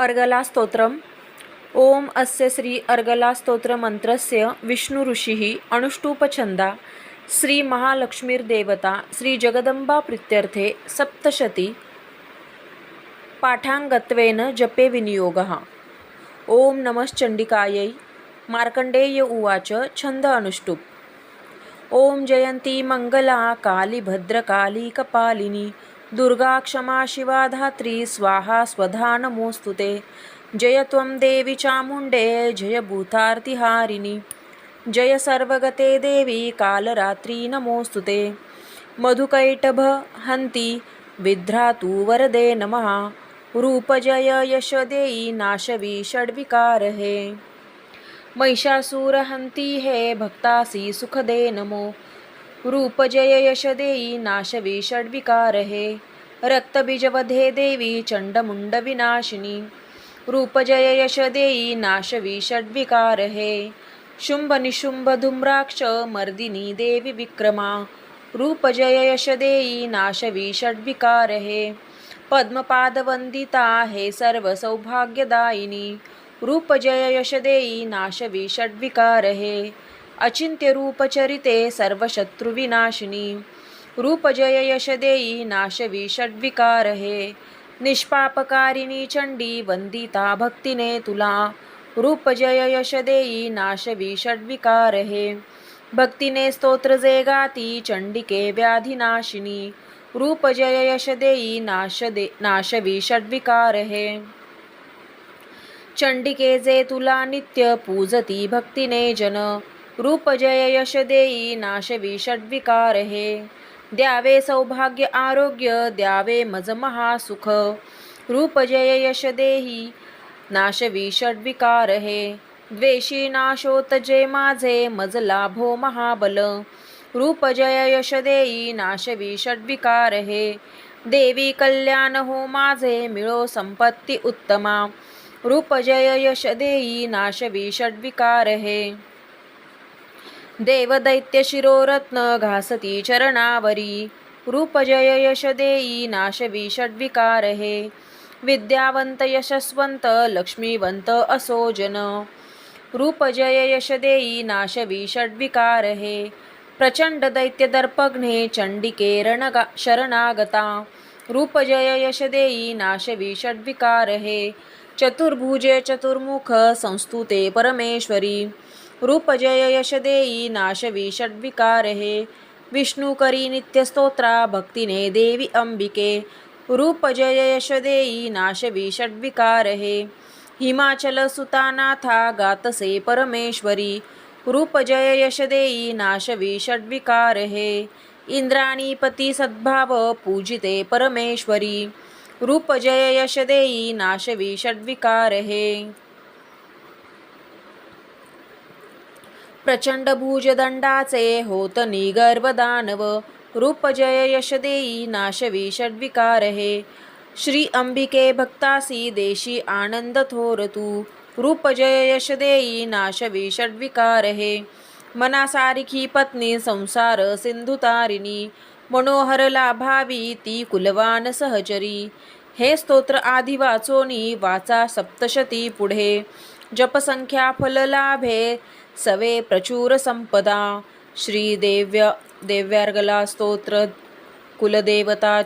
अर्गला स्तोत्रम। ओम अस्य श्री अर्गला स्तोत्रमन्त्रस्य विष्णुऋषिः श्री श्रीमहालक्ष्मीर्देवता प्रित्यर्थे सप्तशती। पाठाङ्गत्वेन जपे विनियोगः। ओम नमश्चण्डिकायै मार्कण्डेय उवाच छंद अनुष्टुप। ओम जयन्ती मङ्गला काली भद्रकाली कपालिनी। दुर्गा क्षमा शिवा धात्री स्वाहा स्वधा नमोऽस्तु ते। जय त्वं देवी चामुंडे जय भूतार्तिहारिणी जय सर्वगते देवी कालरात्री नमोऽस्तु ते। मधुकैटभ हन्ति विध्रातु वरदे नमः। रूपजय यश नाशवी षड्विकार हे। महिषासुरहन्ती हे भक्तासी सुखदे नमो। रूपजय यश देई नाशवी षड्विकार हे रक्तबीजवधे देवी चण्डमुण्डविनाशिनी। रूपजय यश देई नाशवी षड्विकार हे शुंभ निशुंभ धूम्राक्ष मर्दिनी देवी विक्रमा। रूपजय यश देई नाशवी षड्विकार हे पद्मपादवंदिता हे सर्व सौभाग्यदायिनी रूपजय यश देई नाशवी षड्विकार हे अचिंत्य रूपचरिते सर्वशत्रुविनाशिनी। रूपजय यशदेयी नाशवी षड्विकार हे निष्पापकारिणी चंडी वंदिता भक्तिने तुला। रूपजय यशदेयी नाशवी षड्विकार हे भक्तिने स्तोत्र जे गाती चंडिके व्याधिनाशिनी। रूपजय यशदेयी देई नाश दे नाशवी षड्विकार हे चंडिके जे तुला नित्य पूजती भक्तिने जन। रूपजय यश देई नाशवी षड्विकार। हे द्यावे सौभाग्य आरोग्य द्यावे मज महासुख। रूपजय यश देही नाशवी षड्विकार। हे द्वेषी नाशोत जे माझे मज लाभो महाबल। रूपजय यश देई नाशवी षड्विकार। हे देवी कल्याण हो माझे मिळो संपत्ती उत्तमा। रूपजय यश देई नाशवी षड्विकार। हे देवदैत्य शिरोरत्न घासती चरणावरी रूपजय यश देई नाशवी षड्विकार हे. विद्यावंत यशस्वंत लक्ष्मीवंत असो जन. रूपजय यश देई नाशवी षड्विकार हे. प्रचंड दैत्य दर्पघ्ने चंडिके रणगा शरणागता. रूपजय यश देई नाशवी षड्विकार हे. चतुर्भुजे चतुर्मुख संस्तुते परमेश्वरी. रूपजय यश देई नाशवी षड्विकार। हे नित्यस्तोत्रा भक्तिने देवी अंबिके रूपजय यश देई नाशवी षड्विकार। हे हिमाचल सुतानाथा गातसे परमेश्वरी। रूपजय यश देई नाशवी षड्विकार। हे इंद्राणीपती सद्भाव पूजिते परमेश्वरी। रूपजय यश देई नाशवी षड्विकार। प्रचंड भुजदंडाचे होत निगर्वदानव रूपजय यश देई नाशवी षड्विकार हे. श्री अंबिके भक्तासी देशी आनंद थोर तू. रूपजय यश देई नाशवी षड्विकार हे. मनासारिखी पत्नी संसार सिंधुतारिणी मनोहर लाभावी ती कुलवान सहचरी. हे स्तोत्र आधी वाचोनी वाचा सप्तशती पुढे. जपसंख्या फल लाभे. सवे प्रचुरसम्पदा संपदा। श्री देव्य देव्यार्गला स्तोत्र। कुलदेवता